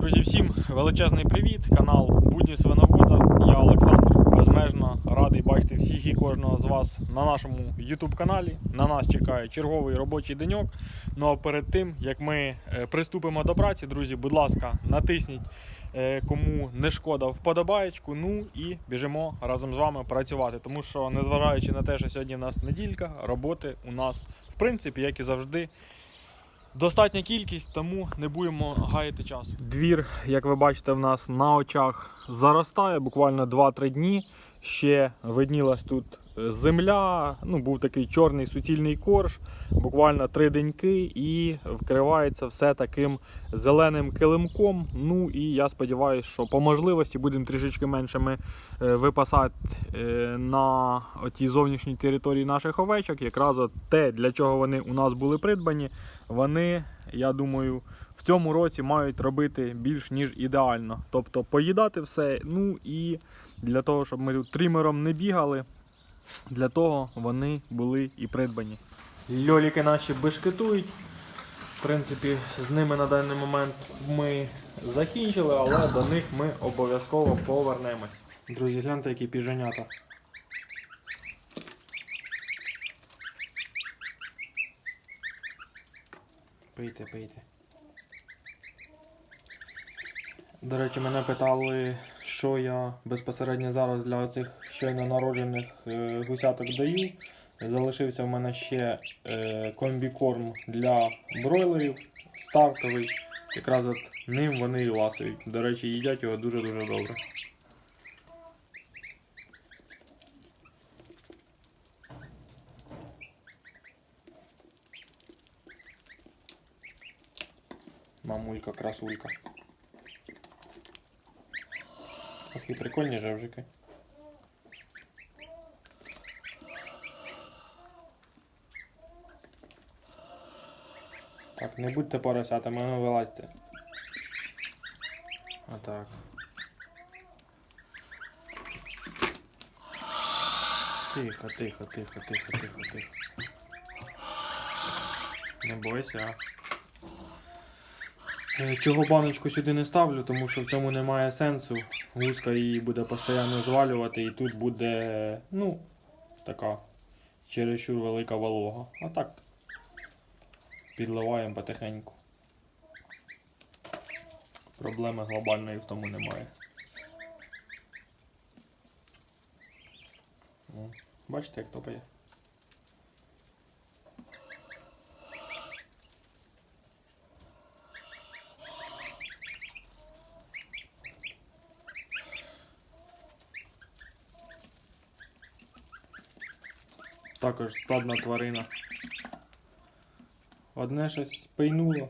Друзі, всім величезний привіт! Канал Будні Свиновода. Я Олександр безмежно радий бачити всіх і кожного з вас на нашому YouTube каналі. На нас чекає черговий робочий деньок. Ну а перед тим як ми е, приступимо до праці, друзі, будь ласка, натисніть е, кому не шкода вподобаєчку. Ну і біжимо разом з вами працювати. Тому що, незважаючи на те, що сьогодні в нас неділька, роботи у нас в принципі, як і завжди, Достатня кількість, тому не будемо гаяти часу. Двір, як ви бачите, в нас на очах заростає буквально 2-3 дні. Ще виднілась тут земля. Ну, був такий чорний суцільний корж, буквально три деньки, і вкривається все таким зеленим килимком. Ну і я сподіваюся, що по можливості будемо трішечки меншими е, випасати е, на тій зовнішній території наших овечок. Якраз те, для чого вони у нас були придбані, вони, я думаю, в цьому році мають робити більш ніж ідеально. Тобто поїдати все, ну і для того, щоб ми тут трімером не бігали, для того вони були і придбані. Льоліки наші бешкетують. В принципі, з ними на даний момент ми закінчили, але до них ми обов'язково повернемось. Друзі, гляньте, які піженята. Пийте, пийте. До речі, мене питали, що я безпосередньо зараз для цих щойно народжених е, гусяток даю. Залишився в мене ще е, комбікорм для бройлерів стартовий. Якраз от ним вони і ласують. До речі, їдять його дуже-дуже добре. Мамулька, красулька. Такі прикольні жевжики. Так, не будьте поросятами, ну вилазьте. Отак. Тихо, тихо, тихо, тихо, тихо, тихо. Не бойся. Е, Чого баночку сюди не ставлю, тому що в цьому немає сенсу. Гуска її буде постійно звалювати і тут буде, ну, така чересчур велика волога. А так підливаємо потихеньку. Проблеми глобальної в тому немає. Бачите, як топає? Також стадна тварина. Одне щось пейнуло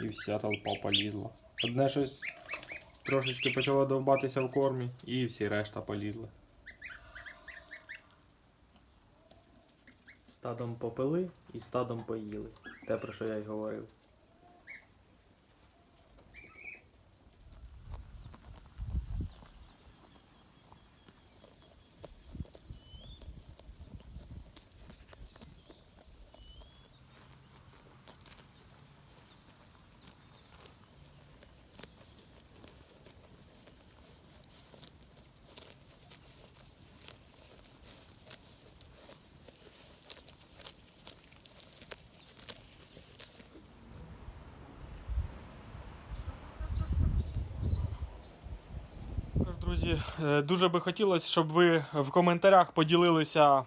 і вся толпа полізла. Одне щось трошечки почало довбатися в кормі і всі решта полізли. Стадом попили і стадом поїли. Те, про що я й говорив. Також, Друзі, е, дуже би хотілося, щоб ви в коментарях поділилися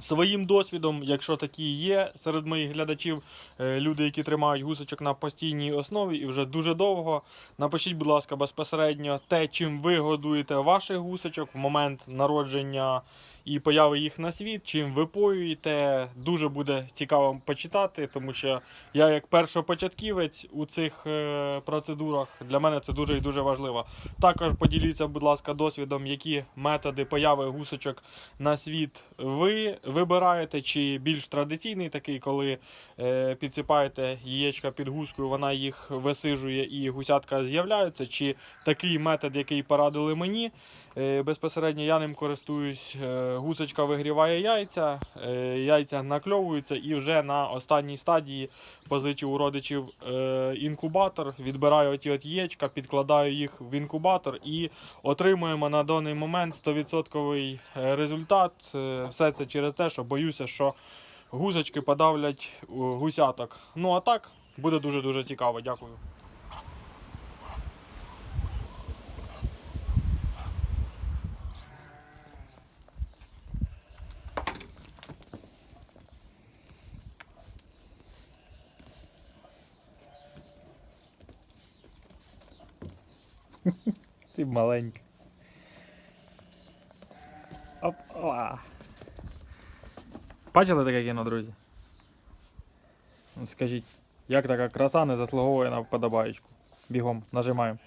своїм досвідом, якщо такі є серед моїх глядачів, е, люди, які тримають гусочок на постійній основі і вже дуже довго. Напишіть, будь ласка, безпосередньо те, чим ви годуєте ваших гусочок в момент народження і появи їх на світ, чим ви поюєте. Дуже буде цікаво почитати, тому що я, як першопочатківець у цих е, процедурах, для мене це дуже і дуже важливо. Також поділіться, будь ласка, досвідом, які методи появи гусочок на світ ви вибираєте, чи більш традиційний такий, коли е, підсипаєте яєчка під гускою, вона їх висижує і гусятка з'являється, чи такий метод, який порадили мені. Е, безпосередньо я ним користуюсь гусочка вигріває яйця, е, яйця накльовуються і вже на останній стадії позичив у родичів е, інкубатор, відбираю оті от яєчка, підкладаю їх в інкубатор і отримуємо на даний момент 100% результат. Е, Все це через те, що боюся, що гусочки подавлять гусяток. Ну а так буде дуже-дуже цікаво. Дякую. Ти маленький. Опа. Бачили таке кіно, друзі? Ну, Скажіть, як така краса не заслуговує на вподобаєчку? Бігом, нажимаємо.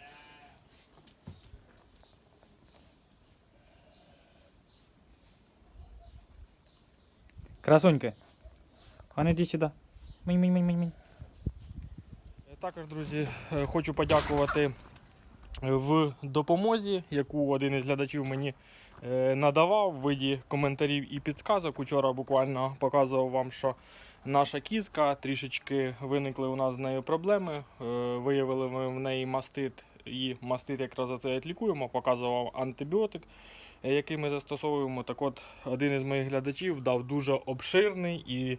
Красуньки. А не йди сюди. Минь, минь, минь, минь, минь. Також, друзі, е, хочу подякувати в допомозі, яку один із глядачів мені е, надавав в виді коментарів і підсказок. Учора буквально показував вам, що наша кізка трішечки виникли у нас з нею проблеми. Е, Виявили ми в неї мастит, і мастит якраз за це лікуємо. Показував антибіотик, який ми застосовуємо. Так от, один із моїх глядачів дав дуже обширний і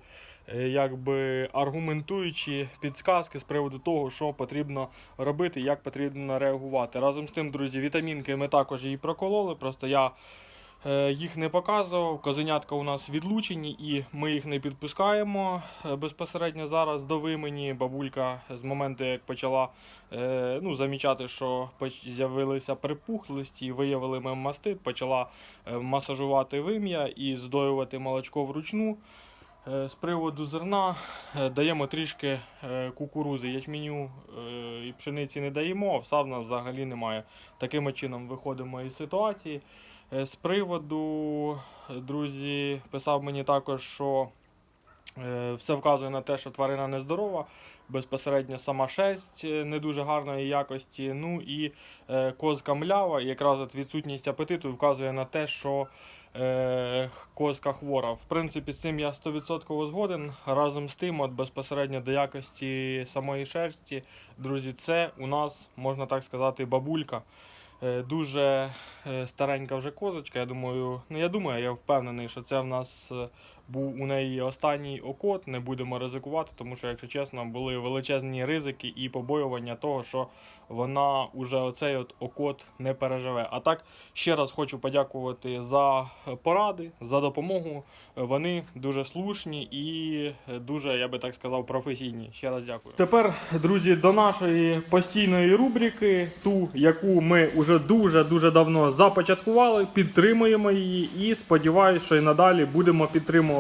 е, якби аргументуючі підсказки з приводу того, що потрібно робити, як потрібно реагувати. Разом з тим, друзі, вітамінки ми також її прокололи. Просто я їх не показував. Козенятка у нас відлучені, і ми їх не підпускаємо е, безпосередньо зараз до вимені. Бабулька з моменту, як почала е, ну, замічати, що з'явилися припухлості, виявили ми мастит, почала е, масажувати вим'я і здоювати молочко вручну. Е, З приводу зерна е, даємо трішки е, кукурузи, ячменю е, і пшениці не даємо, а в савна взагалі немає. Таким чином виходимо із ситуації. Е, З приводу, друзі, писав мені також, що е, все вказує на те, що тварина нездорова, безпосередньо сама шерсть е, не дуже гарної якості. Ну і козка млява, якраз от відсутність апетиту вказує на те, що козка хвора. В принципі, з цим я 100% згоден. Разом з тим, от безпосередньо до якості самої шерсті, друзі, це у нас, можна так сказати, бабулька. Е, Дуже е, старенька вже козочка. Я думаю, ну я думаю, я впевнений, що це в нас е, був у неї останній окот. Не будемо ризикувати, тому що, якщо чесно, були величезні ризики і побоювання того, що вона уже оцей от окот не переживе. А так ще раз хочу подякувати за поради, за допомогу. Вони дуже слушні і дуже, я би так сказав, професійні. Ще раз дякую. Тепер, друзі, до нашої постійної рубрики, ту, яку ми вже дуже дуже давно започаткували, підтримуємо її і сподіваюся, що і надалі будемо підтримувати.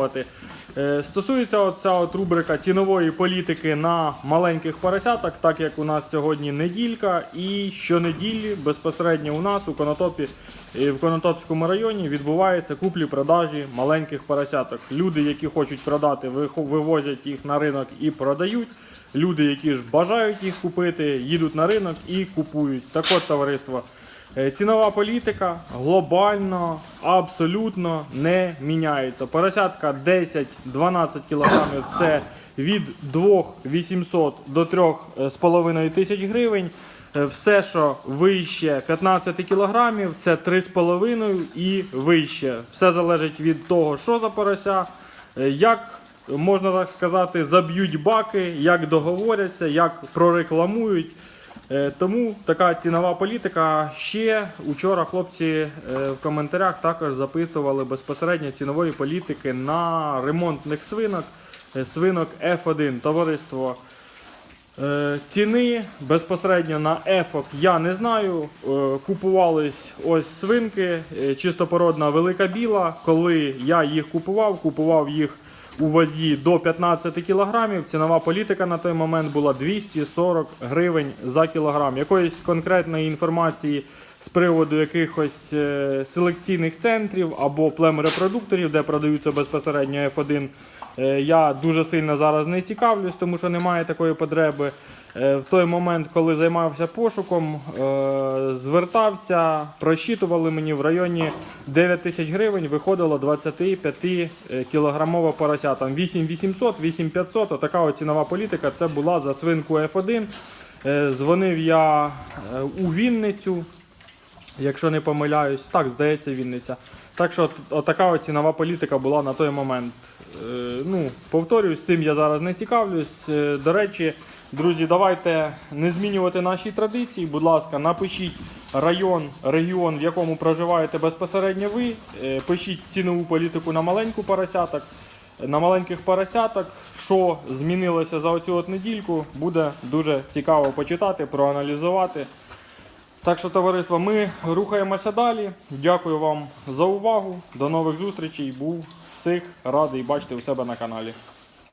Е, Стосується оця от рубрика цінової політики на маленьких поросяток, так як у нас сьогодні неділька, і щонеділі безпосередньо у нас у Конотопі і в Конотопському районі відбуваються куплі-продажі маленьких поросяток. Люди, які хочуть продати, вивозять їх на ринок і продають. Люди, які ж бажають їх купити, їдуть на ринок і купують. Так от, товариство. Е, Цінова політика глобально абсолютно не міняється. Поросятка 10-12 кг це від 2800 до 3,5 тисяч гривень. Е, Все, що вище 15 кг, це 3,5 і вище. Все залежить від того, що за порося, е, як можна так сказати, заб'ють баки, як договоряться, як прорекламують. Е, Тому така цінова політика. Ще учора хлопці е, в коментарях також запитували безпосередньо цінової політики на ремонтних свинок, е, свинок F1. Товариство Ціни безпосередньо на ефок я не знаю. Купувались ось свинки, чистопородна велика біла. Коли я їх купував, купував їх у вазі до 15 кілограмів. Цінова політика на той момент була 240 гривень за кілограм. Якоїсь конкретної інформації з приводу якихось е, селекційних центрів або племрепродукторів, де продаються безпосередньо F1, е, я дуже сильно зараз не цікавлюсь, тому що немає такої потреби. Е, В той момент, коли займався пошуком, е, звертався, просчитували мені в районі 9 тисяч гривень, виходило 25 кілограмова порося. Там 8800, 8500, отака от цінова політика. Це була за свинку F1. Е, Дзвонив я е, у Вінницю, якщо не помиляюсь. Так, здається, Вінниця. Так що отака цінова політика була на той момент. Е, Ну, повторюсь, цим я зараз не цікавлюсь. Е, До речі, друзі, давайте не змінювати наші традиції. Будь ласка, напишіть район, регіон, в якому проживаєте безпосередньо ви. Е, Пишіть цінову політику на маленьку поросяток. На маленьких поросяток, що змінилося за оцю от недільку, буде дуже цікаво почитати, проаналізувати. Так що, товариство, ми рухаємося далі. Дякую вам за увагу. До нових зустрічей. Був всіх радий бачити у себе на каналі.